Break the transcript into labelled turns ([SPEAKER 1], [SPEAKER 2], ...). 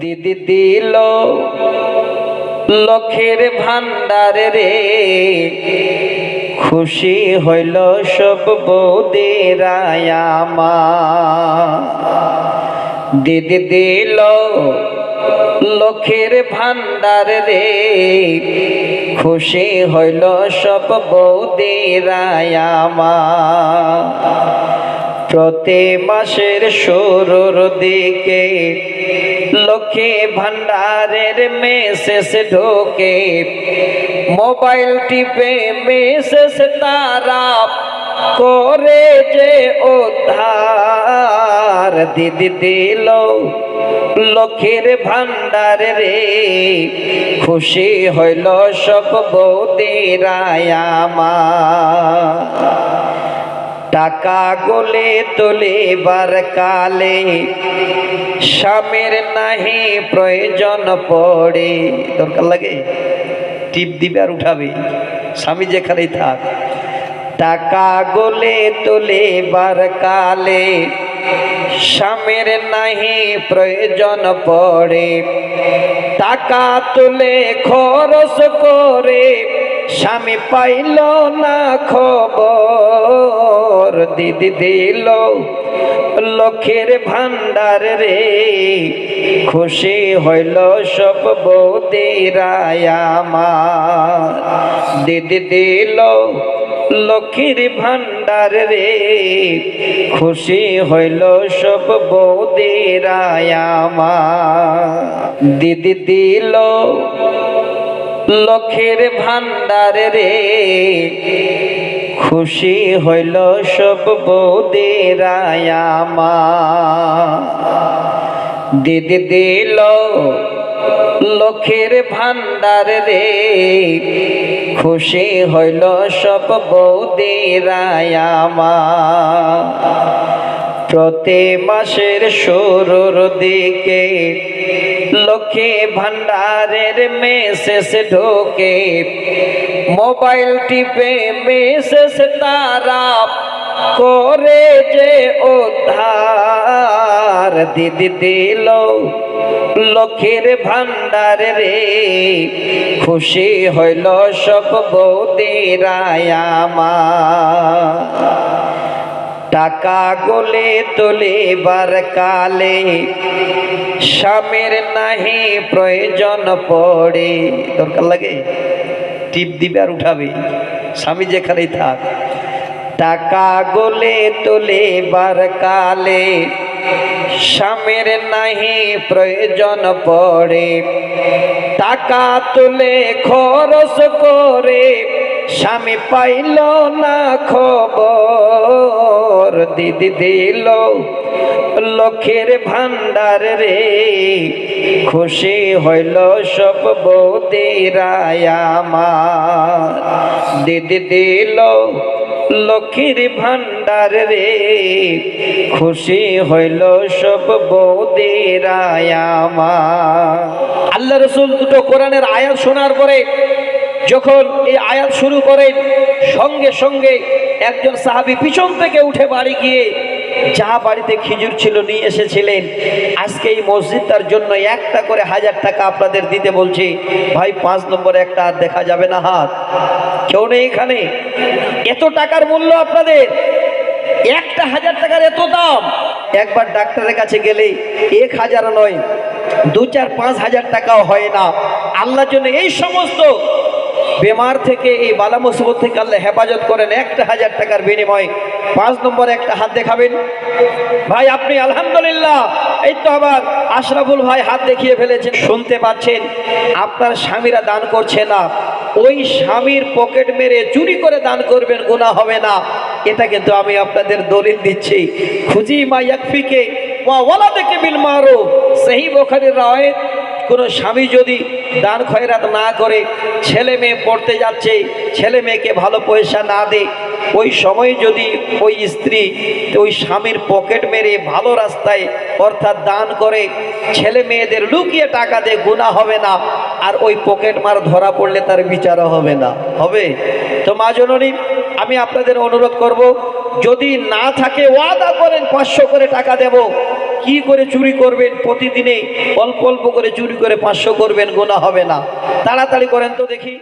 [SPEAKER 1] দিদি দিল লক্ষের ভান্ডার রে। খুশি হইল সব বৌদিরায়ামা দিদি দিল লক্ষের ভান্ডার রে। খুশি হইল সব বৌদিরায়ামা প্রতি মাসের শুরুর দিকে লক্ষ্মী ভান্ডারের মেসেজ ঢোকে, মোবাইল টিপে মেসেজ তারা করে যে উদ্ধার। দিদি দিল লক্ষ্মীর ভান্ডার রে, খুশি হইল সব বৌদিরায়ামা টাকা গোলে তোলেবার কালে স্বামীর নাহি প্রয়োজন পড়ে। দরকার লাগে? টিপ দিবে আর উঠাবে। স্বামী যেখানেই থাক। টাকা গোলে তোলেবার কালে স্বামীর নাহি প্রয়োজন পড়ে। টাকা তুলে খরচ করে স্বামী পাইল না খবর, দিদি দিল লক্ষ্যের ভান্ডার রে। খুশি হইল সব বৌদিরায়ামা দিদি দিল লক্ষ্মীর ভান্ডার রে। খুশি হইল সব বৌদিরায়ামা দিদি দিল লক্ষের ভান্ডার রে। খুশি হইল সব বৌদিরায়ামা দিদি দিল লক্ষের ভান্ডার রে। খুশি হইল সব বৌদিরায়ামা প্রতি মাসের শুরুর দিকে লক্ষ্মী ভান্ডারের মেসেজ ঢোকে, মোবাইল টিপে মেসেজ তারা করে যে উদ্ধার। দিদি দিল লক্ষ্মীর ভান্ডার রে খুশি হইল সব বৌদিরায়ামা টাকা গোলে তোলেবার কালে স্বামীর নাহি প্রয়োজন পড়ে। দরকার লাগে? টিপ দিবে আর উঠাবে। স্বামী যেখানেই থাক। টাকা গোলে তোলেবার কালে স্বামীর নাহি প্রয়োজন পড়ে। টাকা তুলে খরচ করে স্বামী পাইল না খবর, দিদি দিল লক্ষ্যের ভান্ডার রে, খুশি হইল সব বৌদিরায়ামা দিদি দিল, লক্ষ্মীর ভান্ডার রে, খুশি হইল সব বৌদিরায়ামা আল্লাহ রসুল দুটো কোরআনের আয়াত শোনার পরে যখন এই আয়াত শুরু করেন সঙ্গে সঙ্গে একজন সাহাবি পিছন থেকে উঠে বাড়ি গিয়ে যা বাড়িতে খিজুর ছিল নিয়ে এসেছিলেন। আজকে এই মসজিদটার জন্য একটা করে হাজার টাকা আপনাদের দিতে বলছি। ভাই, পাঁচ নম্বরে একটা আর দেখা যাবে না হাত। কেউ নেই এখানে? এত টাকার মূল্য আপনাদের? একটা হাজার টাকার এত দাম? একবার ডাক্তারের কাছে গেলে এক হাজার নয়, দু চার পাঁচ হাজার টাকাও হয় না। আল্লাহর জন্য এই সমস্ত বেমার থেকে এই বালা মুসিবত থেকে আল্লাহ হেফাজত করেন। একটা হাজার টাকার বিনিময়ে পাঁচ নম্বর একটা হাত দেখাবেন। ভাই, আপনি আলহামদুলিল্লাহ, এই তো আবার আশরাফুল ভাই হাত দেখিয়ে ফেলেছেন, শুনতে পাচ্ছেন। আপনার স্বামীরা দান করছে না। ওই স্বামীর পকেট মেরে চুরি করে দান করবেন গুণা হবে না। এটা কিন্তু আমি আপনাদের দলিল দিচ্ছি। খুঁজি মা ইয়াকফিকে, ওয়া ওয়ালা দেখে বিল মারো সেই বোখারির রায় কোনো স্বামী যদি দান খয়রাত না করে ছেলে মেয়ে পড়তে যাচ্ছে, ছেলে মেয়েকে ভালো পয়সা না দে, ওই সময় যদি ওই স্ত্রী ওই স্বামীর পকেট মেরে ভালো রাস্তায় অর্থাৎ দান করে, ছেলে মেয়েদের লুকিয়ে টাকা দিয়ে গুণা হবে না, আর ওই পকেট মার ধরা পড়লে তার বিচারও হবে না। হবে? তো মা জননী, আমি আপনাদের অনুরোধ করব, যদি না থাকে ওয়াদা করেন পাঁচশো করে টাকা দেব কি করে চুরি করবেন প্রতিদিনে? অল্প অল্প করে চুরি করে পাঁচশো করবেন, গোনা হবে না। তাড়াতাড়ি করেন তো দেখি।